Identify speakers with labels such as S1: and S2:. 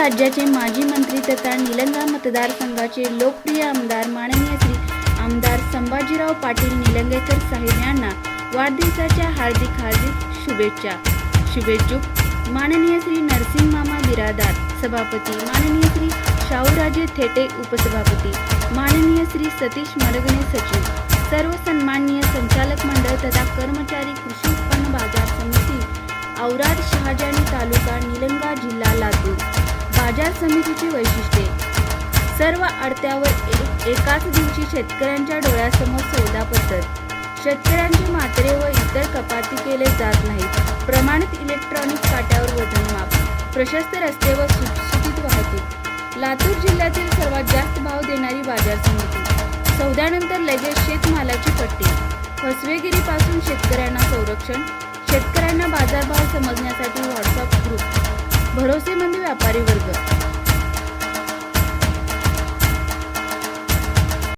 S1: राज्याचे माजी मंत्री तथा निलंगा मतदारसंघाचे लोकप्रिय आमदार माननीय श्री आमदार संभाजीराव पाटील निलंगेकर साहेब यांना वाढदिवसाच्या हार्दिक हार्दिक शुभेच्छा. शुभेच्छुक माननीय श्री नरसिंह मामा बिरादार सभापती माननीय श्री शाहूराजे थेटे उपसभापती माननीय श्री सतीश मरगणे सचिव सर्व सन्माननीय संचालक मंडळ तथा कर्मचारी कृषी उत्पन्न बाजार समिती औराद शहाजानी तालुका निलंगा बाजार समितीची वैशिष्ट्ये. सर्व अडत्यावर एकाच दिवशी शेतकऱ्यांच्या डोळ्यासमोर सौदा पद्धत शेतकऱ्यांची मात्रे व इतर कपाती केले जात नाहीत. प्रमाणित इलेक्ट्रॉनिक काट्यावर वजनमाप प्रशस्त रस्ते व सुटसुटीत वाहतूक. लातूर जिल्ह्यातील सर्वात जास्त भाव देणारी बाजार समिती. सौद्यानंतर लगेच शेतमालाची पट्टी. फसवेगिरीपासून शेतकऱ्यांना संरक्षण. शेतकऱ्यांना बाजारभाव समजण्यासाठी ભરોસેમંદ व्यापारी वर्ग